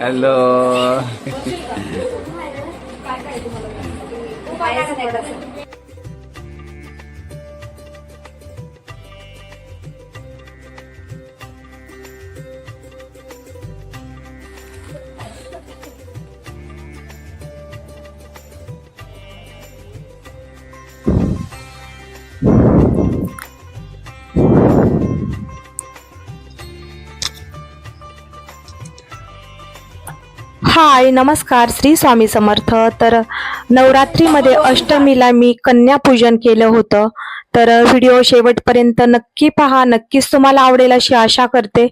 Hello. हाय नमस्कार श्री स्वामी समर्थ. तर नवरात्रीमध्ये अष्टमीला मी कन्यापूजन केलं होतं. तर व्हिडिओ शेवटपर्यंत नक्की पहा. नक्कीच तुम्हाला आवडेल अशी आशा करते.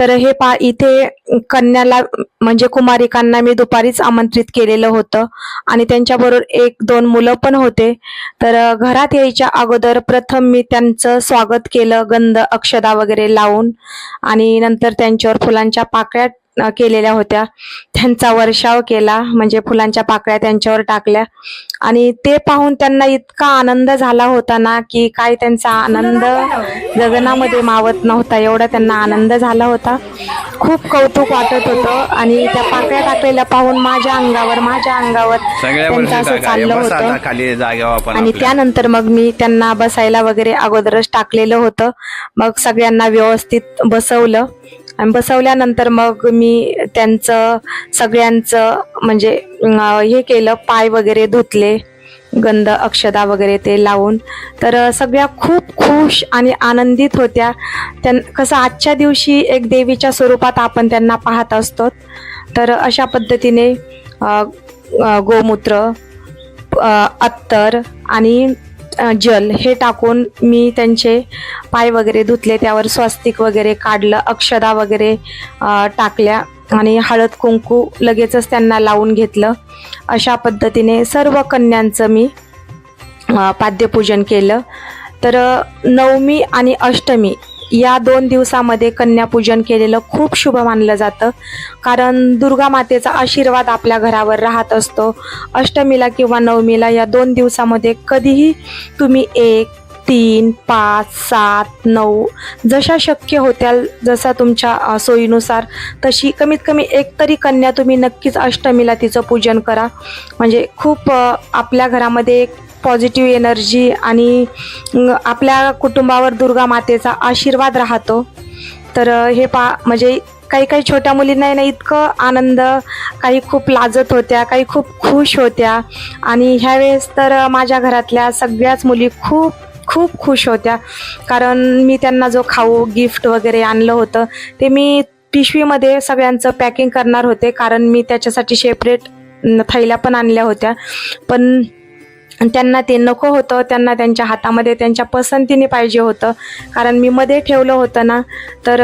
तर हे पा इथे कन्याला म्हणजे कुमारिकांना मी दुपारीच आमंत्रित केलेलं होतं. आणि त्यांच्याबरोबर एक दोन मुलं पण होते. तर घरात यायच्या अगोदर प्रथम मी त्यांचं स्वागत केलं गंध अक्षदा वगैरे लावून. आणि नंतर त्यांच्यावर फुलांच्या पाकळ्या केलेल्या होत्या. त्यांचा वर्षाव केला म्हणजे फुलांच्या पाकळ्या त्यांच्यावर टाकल्या. आणि ते पाहून त्यांना इतका आनंद झाला होता ना की काय त्यांचा आनंद गगनामध्ये मावत नव्हता एवढा त्यांना आनंद झाला होता. खूप कौतुक वाटत होतं आणि त्या पाकळ्या टाकलेल्या पाहून माझ्या अंगावर माझ्या अंगावर त्यांचं असं चाललं होतं. खाली जागेवर आपण आणि. त्यानंतर मग मी त्यांना बसायला वगैरे अगोदरच टाकलेलं होतं. मग सगळ्यांना व्यवस्थित बसवलं. आणि बसवल्यानंतर मग मी त्यांचं सगळ्यांचं म्हणजे हे केलं पाय वगैरे धुतले गंध अक्षदा वगैरे ते लावून. तर सगळ्या खूप खुश आणि आनंदित होत्या. त्यां कसं आजच्या दिवशी एक देवीच्या स्वरूपात आपण त्यांना पाहत असतो. तर अशा पद्धतीने गोमूत्र अत्तर आणि जल हे टाकून मी त्यांचे पाय वगैरे धुतले त्यावर स्वस्तिक वगैरे काढलं अक्षदा वगैरे टाकल्या आणि हळद कुंकू लगेचच त्यांना लावून घेतलं. अशा पद्धतीने सर्व कन्यांचं मी पाद्यपूजन केलं. तर नवमी आणि अष्टमी या दोन दिवसामध्ये कन्यापूजन केलेलं खूप शुभ मानलं जातं. कारण दुर्गा मातेचा आशीर्वाद आपल्या घरावर राहत असतो. अष्टमीला किंवा नवमीला या दोन दिवसामध्ये कधीही तुम्ही एक तीन पाच सात नऊ जशा शक्य होत्या जसा तुमच्या सोयीनुसार तशी कमीत कमी एक तरी कन्या तुम्ही नक्कीच अष्टमीला तिचं पूजन करा. म्हणजे खूप आपल्या घरामध्ये एक पॉझिटिव्ह एनर्जी आणि आपल्या कुटुंबावर दुर्गा मातेचा आशीर्वाद राहतो. तर हे पा म्हणजे काही काही छोट्या मुलींना ना इतकं आनंद काही खूप लाजत होत्या काही खूप खुश होत्या. आणि ह्यावेळेस तर माझ्या घरातल्या सगळ्याच मुली खूप खूप खुश होत्या. कारण मी त्यांना जो खाऊ गिफ्ट वगैरे आणलं होतं ते मी पिशवीमध्ये सगळ्यांचं पॅकिंग करणार होते. कारण मी त्याच्यासाठी सेपरेट थैल्या पण आणल्या होत्या. पण त्यांना ते नको होतं त्यांना त्यांच्या हातामध्ये त्यांच्या पसंतीने पाहिजे होतं. कारण मी मध्ये ठेवलं होतं ना तर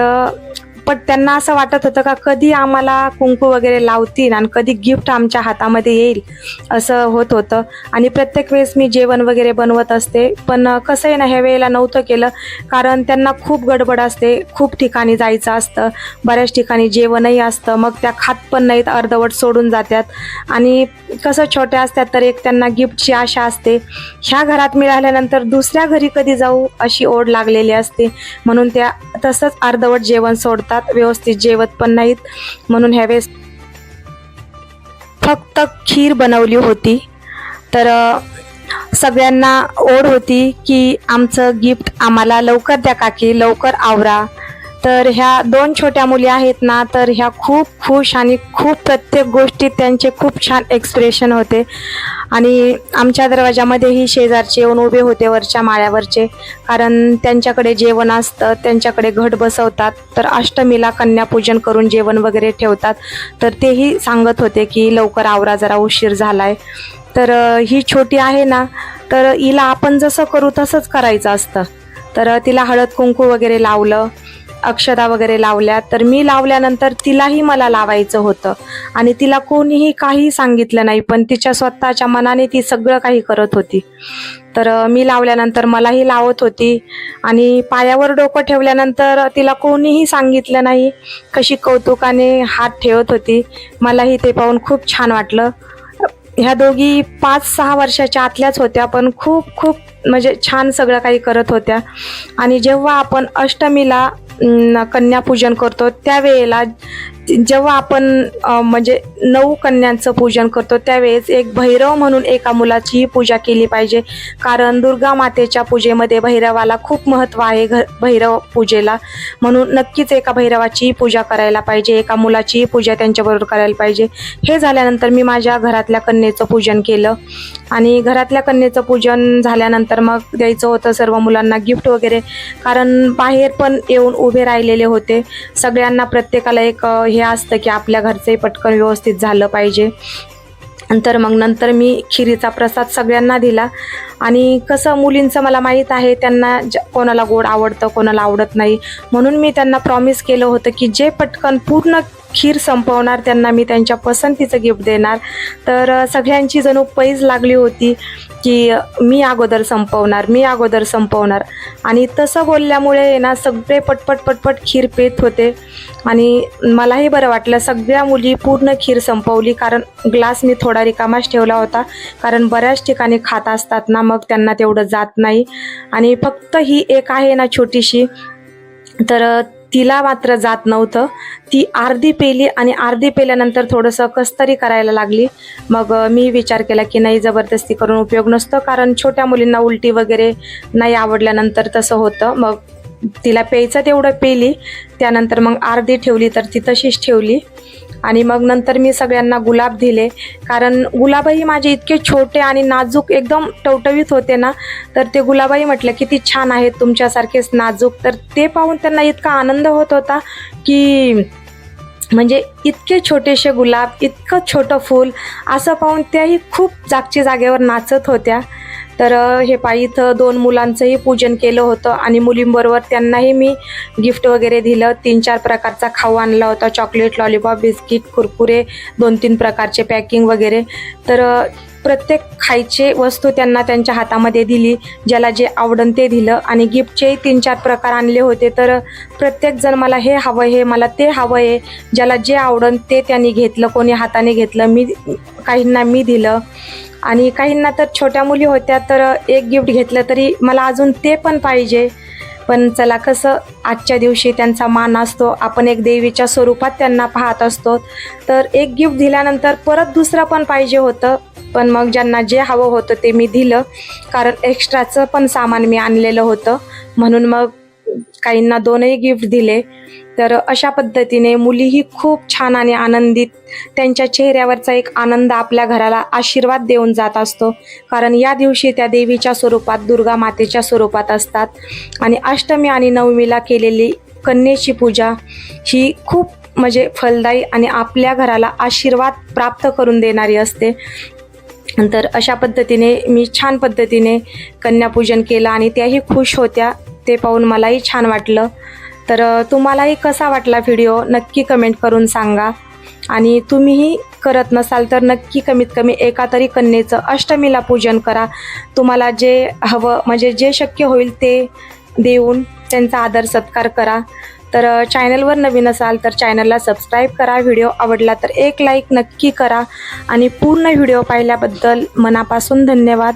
पण त्यांना असं वाटत होतं का कधी आम्हाला कुंकू वगैरे लावतील आणि कधी गिफ्ट आमच्या हातामध्ये येईल असं होत होतं. आणि प्रत्येक वेळेस मी जेवण वगैरे बनवत असते. पण कसंही कसं आहे ना ह्या वेळेला नव्हतं केलं. कारण त्यांना खूप गडबड असते. खूप ठिकाणी जायचं असतं. बऱ्याच ठिकाणी जेवणही असतं. मग त्या खात पण नाहीत. अर्धवट सोडून जातात. आणि कसं छोट्या असतात तर एक त्यांना गिफ्टची आशा असते. ह्या घरात मिळाल्यानंतर दुसऱ्या घरी कधी जाऊ अशी ओढ लागलेली असते. म्हणून त्या तसंच अर्धवट जेवण सोडतात व्यवस्थित जेवत पण नाहीत. म्हणून ह्यावेळेस फक्त खीर बनवली होती. तर सगळ्यांना ओढ होती की आमचं गिफ्ट आम्हाला लवकर द्या काकी लवकर आवरा. तर ह्या दोन छोट्या मुली आहेत ना तर ह्या खूप खुश आणि खूप प्रत्येक गोष्टीत त्यांचे खूप छान एक्सप्रेशन होते. आणि आमच्या दरवाजामध्येही शेजारचे येऊन उभे होते वरच्या माळ्यावरचे. कारण त्यांच्याकडे जेवण असतं त्यांच्याकडे घट बसवतात. तर अष्टमीला कन्यापूजन करून जेवण वगैरे ठेवतात. तर तेही सांगत होते की लवकर आवरा जरा उशीर झाला आहे तर ही छोटी आहे ना तर हिला आपण जसं करू तसंच करायचं असतं. तर तिला हळद कुंकू वगैरे लावलं. अक्षता वगैरे लावल्या तर मी लावल्यानंतर तिलाही मला लावायचं होतं. आणि तिला कोणीही काही सांगितलं नाही पण तिच्या स्वतःच्या मनाने ती सगळं काही करत होती. तर मी लावल्यानंतर मलाही लावत होती. आणि पायावर डोकं ठेवल्यानंतर तिला कोणीही सांगितलं नाही कशी कौतुकाने हात ठेवत होती. मलाही ते पाहून खूप छान वाटलं. ह्या दोघी पाच सहा वर्षाच्या आतल्याच होत्या पण खूप खूप म्हणजे छान सगळं काही करत होत्या. आणि जेव्हा आपण अष्टमीला कन्यापूजन करतो. त्यावेळेला जेव्हा आपण म्हणजे नऊ कन्यांचं पूजन करतो त्यावेळेस एक भैरव म्हणून एका मुलाचीही पूजा केली पाहिजे. कारण दुर्गा मातेच्या पूजेमध्ये भैरवाला खूप महत्त्व आहे घ भैरव पूजेला. म्हणून नक्कीच एका भैरवाचीही पूजा करायला पाहिजे एका मुलाचीही पूजा त्यांच्याबरोबर करायला पाहिजे. हे झाल्यानंतर मी माझ्या घरातल्या कन्येचं पूजन केलं. आणि घरातल्या कन्येचं पूजन झाल्यानंतर मग द्यायचं होतं सर्व मुलांना गिफ्ट वगैरे. कारण बाहेर पण येऊन उभे राहिलेले होते. सगळ्यांना प्रत्येकाला एक हे असतं की आपल्या घरचंही पटकन व्यवस्थित झालं पाहिजे. नंतर मग नंतर मी खिरीचा प्रसाद सगळ्यांना दिला. आणि कसं मुलींचं मला माहीत आहे त्यांना ज कोणाला गोड आवडतं कोणाला आवडत नाही. म्हणून मी त्यांना प्रॉमिस केलं होतं की जे पटकन पूर्ण खीर संपवणार त्यांना मी त्यांच्या पसंतीचं गिफ्ट देणार. तर सगळ्यांची जणू पैज लागली होती की मी अगोदर संपवणार मी अगोदर संपवणार. आणि तसं बोलल्यामुळे ना सगळे पटपट पटपट खीर पेत होते. आणि मलाही बरं वाटलं सगळ्या मुली पूर्ण खीर संपवली कारण ग्लास मी थोडा रिकामाच ठेवला होता. कारण बऱ्याच ठिकाणी खात असतात ना मग त्यांना तेवढं जात नाही. आणि फक्त ही एक आहे ना छोटीशी. तर तिला मात्र जात नव्हतं. ती अर्धी पेली आणि अर्धी पेल्यानंतर थोडंसं कस्तरी करायला लागली. मग मी विचार केला की नाही जबरदस्ती करून उपयोग नसतो कारण छोट्या मुलींना उलटी वगैरे नाही आवडल्यानंतर तसं होतं. मग तिला प्यायचं तेवढं पेली त्यानंतर मग अर्धी ठेवली तर ती तशीच ठेवली. आणि मग नंतर मी सगळ्यांना गुलाब दिले. कारण गुलाबही माझे इतके छोटे आणि नाजूक एकदम टवटवीत होते ना तर ते गुलाबही म्हटलं किती छान आहेत तुमच्यासारखेच नाजूक. तर ते पाहून त्यांना इतका आनंद होत होता की म्हणजे इतके छोटेसे गुलाब इतकं छोटं फूल असं पाहून त्याही खूप जागची जागेवर नाचत होत्या. तर हे पायी इथं दोन मुलांचंही पूजन केलं होतं आणि मुलींबरोबर त्यांनाही मी गिफ्ट वगैरे दिलं. तीन चार प्रकारचा खाऊ आणला होता. चॉकलेट लॉलीपॉप बिस्किट कुरकुरे दोन तीन प्रकारचे पॅकिंग वगैरे. तर प्रत्येक खायचे वस्तू त्यांना त्यांच्या हातामध्ये दिली ज्याला जे आवडन ते दिलं आणि गिफ्टचेही तीन चार प्रकार आणले होते. तर प्रत्येकजण मला हे हवं आहे मला ते हवं आहे ज्याला जे आवडन ते त्यांनी घेतलं कोणी हाताने घेतलं मी काहींना मी दिलं. आणि काहींना तर छोट्या मुली होत्या तर एक गिफ्ट घेतलं तरी मला अजून ते पण पाहिजे. पण चला कसं आजच्या दिवशी त्यांचा मान असतो आपण एक देवीच्या स्वरूपात त्यांना पाहत असतो. तर एक गिफ्ट दिल्यानंतर परत दुसरं पण पाहिजे होतं. पण मग ज्यांना जे हवं होतं ते मी दिलं. कारण एक्स्ट्राचं पण सामान मी आणलेलं होतं. म्हणून मग काहींना दोनही गिफ्ट दिले. तर अशा पद्धतीने मुलीही खूप छान आणि आनंदित त्यांच्या चेहऱ्यावरचा एक आनंद आपल्या घराला आशीर्वाद देऊन जात असतो. कारण या दिवशी त्या देवीच्या स्वरूपात दुर्गा मातेच्या स्वरूपात असतात. आणि अष्टमी आणि नवमीला केलेली कन्येची पूजा ही खूप म्हणजे फलदायी आणि आपल्या घराला आशीर्वाद प्राप्त करून देणारी असते. तर अशा पद्धतीने मी छान पद्धतीने कन्यापूजन केलं आणि त्याही खुश होत्या ते पाहून मलाही छान वाटलं. तर तुम्हालाही कसा वाटला व्हिडिओ नक्की कमेंट करून सांगा. आणि तुम्हीही करत नसाल तर नक्की कमीत कमी एका तरी कन्येचं अष्टमीला पूजन करा. तुम्हाला जे हवं म्हणजे जे शक्य होईल ते देऊन त्यांचा आदर सत्कार करा. तर चॅनलवर नवीन असाल तर चॅनलला सबस्क्राईब करा. व्हिडिओ आवडला तर एक लाईक नक्की करा. आणि पूर्ण व्हिडिओ पाहिल्याबद्दल मनापासून धन्यवाद.